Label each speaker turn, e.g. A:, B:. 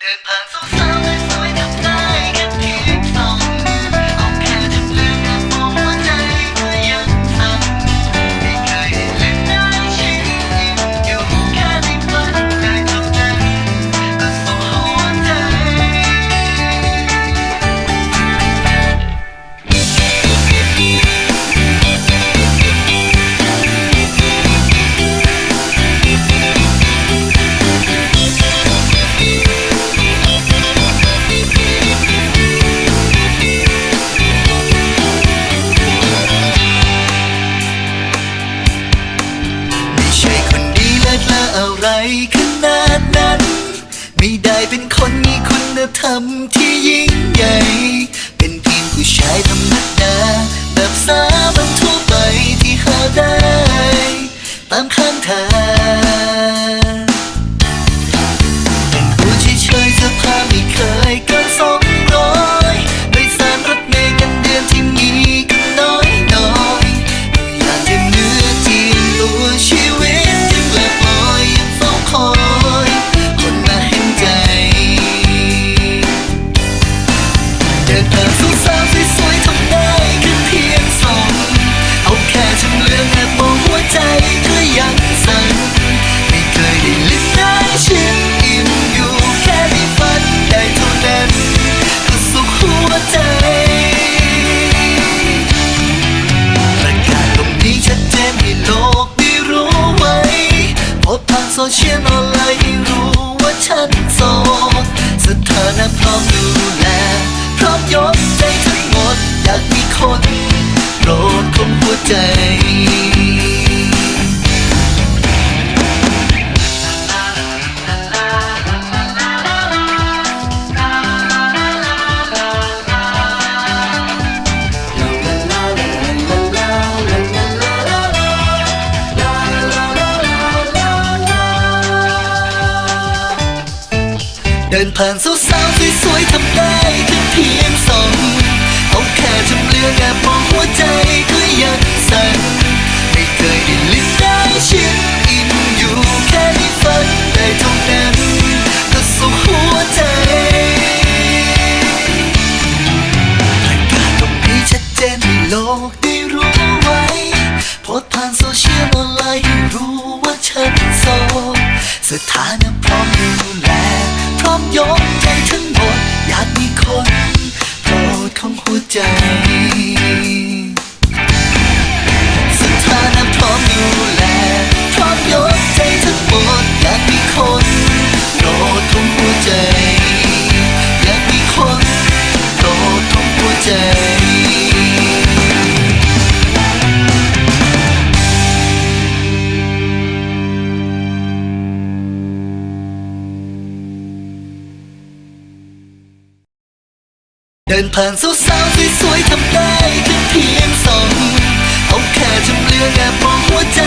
A: เดิน ไรขนาดนั้น ไม่ได้เป็นคนมีคุณธรรมที่ยิ่งใหญ่ เป็นเพียงผู้ชายธรรมดาแบบสามัญทั่ว ซเชียลออนไลน์ให้รู้ว่าฉันโสดสถานะพร้อมดูแล เดินผ่านสาวๆสวยๆทำได้แค่เพียงสองเอาแค่จำเลือกแอบมองหัวใจก็ยังสั่นไม่เคยได้ลิ้มได้ชิมอิ่มอยู่แค่ในฝันได้เท่านั้นก็สุขหัวใจประกาศตรงนี้ชัดเจนให้โลกได้รู้ไว้โพสผ่านโซเชียลออนไลน์ให้รู้ว่าฉันโสดสถานะพร้อมดูแล อบยกใจทั้งหมด อยากมีคนโปรดของหัวใจสถานะพร้อมดูแลพร้อมยกใจทั้งหมด อยากมีคนโปรดของหัวใจ อยากมีคนโปรดของหัวใจ เดินผ่านสาวๆสวยๆทำได้แค่เพียงสองเอาแค่จำเลือกแอบมองหัวใจ